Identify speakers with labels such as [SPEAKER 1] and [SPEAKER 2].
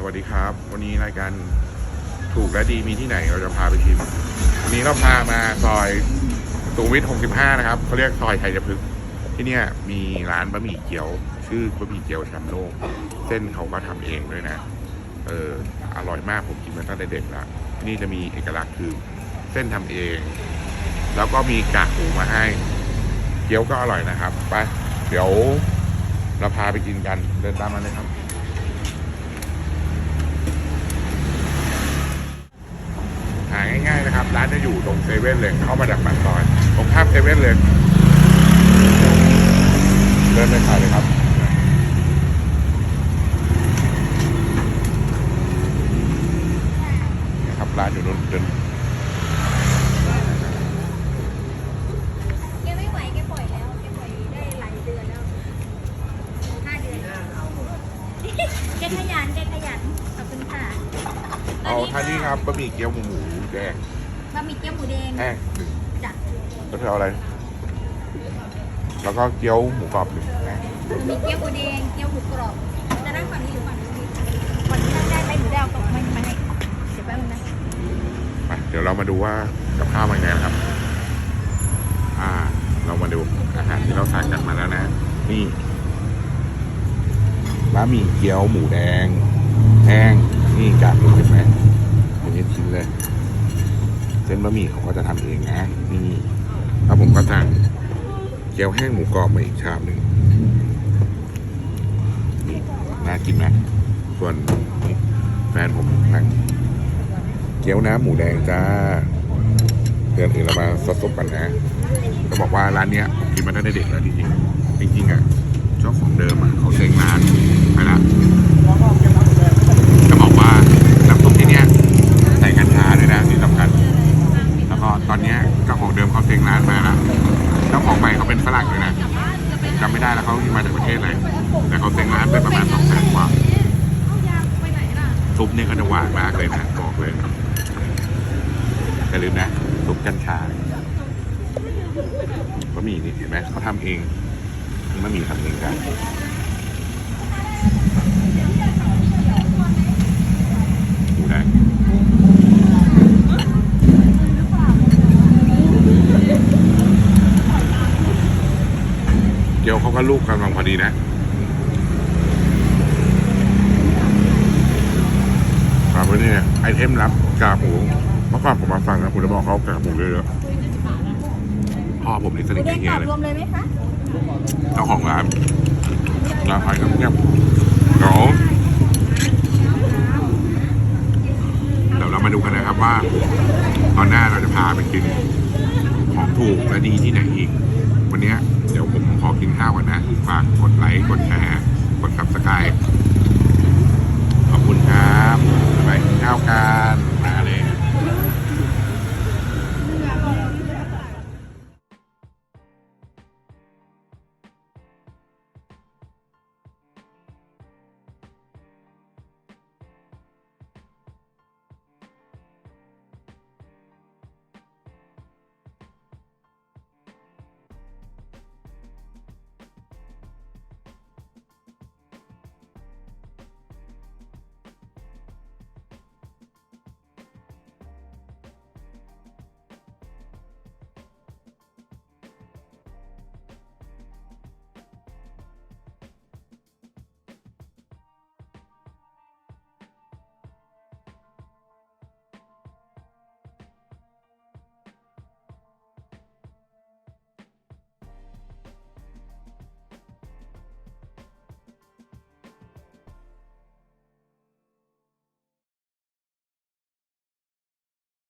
[SPEAKER 1] สวัสดีครับ วันนี้รายการถูกและดีมีที่ไหนเราจะพาไปชิมวันนี้เราพามาซอยสุวิท65 นะครับเขาเรียกซอยไทยพฤกษ์ที่เนี่ยมีร้านบะหมี่เกี๊ยว ชื่อบะหมี่เกี๊ยวแชมป์โลก เส้นเขาก็ทำเองด้วยนะ เอออร่อยมากผมกินมาตั้งแต่เด็กแล้วนี่จะมีเอกลักษณ์คือเส้นทำเอง แล้วก็มีกากหมูมาให้ เกี๊ยวก็อร่อยนะครับ ไป เดี๋ยวเราพาไปกินกันเดินตามมาเลยครับ หาง่ายๆนะครับ ร้านจะอยู่ตรงเซเว่นเลยเข้ามาจากปากซอยตรงข้ามเซเว่นเลยเดินไปขายเลยครับนี่ครับร้านอยู่นู้นเดิน
[SPEAKER 2] แกไม่ไหวแกปล่อยแล้วแกปล่อยได้หลายเดือนแล้วห้าเดือนแกขยันแกขยันขอบคุณค่ะ
[SPEAKER 1] เอาท่านี้ครับบะหมี่เกี๊ยวหมูหมู แดง
[SPEAKER 2] บะหมี่เกี๊ยวหมูแดง
[SPEAKER 1] แห้งหนึ่ง
[SPEAKER 2] จ้ะ
[SPEAKER 1] แล้วเธอเอาอะไร แล้วก็เกี๊ยวหมูกรอบหนึ่งแห้ง
[SPEAKER 2] บะหมี่เกี๊ยวหมูแดงเกี๊ยวหมูกรอบจะนั่งฝั่งนี้หรือฝั่งนู้นดีฝั่งนี้นั่งได้ไหมหนูได้เอาตกไม่มาให้เดี๋ยวแป๊บนึงนะ
[SPEAKER 1] ไปเดี๋ยวเรามาดูว่ากับข้าวเป็นไงนะครับ อ่า เรามาดูอาหารที่เราสั่งกันมาแล้วนะ นี่บะหมี่เกี๊ยวหมูแดงแห้งนี่กากหมูเห็นไหมเป็นชิ้นๆเลย เส้นบะหมี่เขาก็จะทำเองนะนี่แล้วผมก็สั่งเกี๊ยวแห้งหมูกรอบมาอีกชามหนึ่งนี่น่ากินนะส่วนแฟนผมสั่งเกี๊ยวน้ำหมูแดงจ้าเดือนอื่นเรามาสดๆกันนะจะบอกว่าร้านเนี้ยกินมาตั้งแต่เด็กแล้วจริงๆจริงๆอะเจ้าของเดิมอะเขาเซ็งร้านไปละ จำไม่ได้แล้วเขามาจากประเทศอะไรแต่เขาเซ็งร้านไปประมาณสองแสนกว่าซุปเนี่ยก็จะหวานมากเลยนะบอกเลยอย่าลืมนะซุปกัญชาบะหมี่นี่เห็นไหมเขาทำเองบะหมี่ทำเองกันดูได้เกี๊ยวเขาก็ลูกกำลังพอดีนะครับวันนี้ไอเทมลับกากหมูเมื่อก่อนผมมาฟังนะผมจะบอกเขากากหมูเยอะๆพ่อผมนี่ส
[SPEAKER 2] หมู
[SPEAKER 1] นิท
[SPEAKER 2] แด
[SPEAKER 1] กับ
[SPEAKER 2] ง
[SPEAKER 1] เฮี
[SPEAKER 2] ก
[SPEAKER 1] ย
[SPEAKER 2] รอบ
[SPEAKER 1] เลย
[SPEAKER 2] รวมเลยไหมคะ
[SPEAKER 1] เจ้าของร้านร้านไทยน้ำเงียบเดี๋ยวเดี๋ยวเรามาดูกันนะครับว่า ตอนหน้าเราจะพาไปกินของถูกและดีที่ไหนอีก วันนี้เดี๋ยวผมขอกินข้าวก่อนนะ ฝากกดไลค์ กดแชร์ กดซับสไคร b e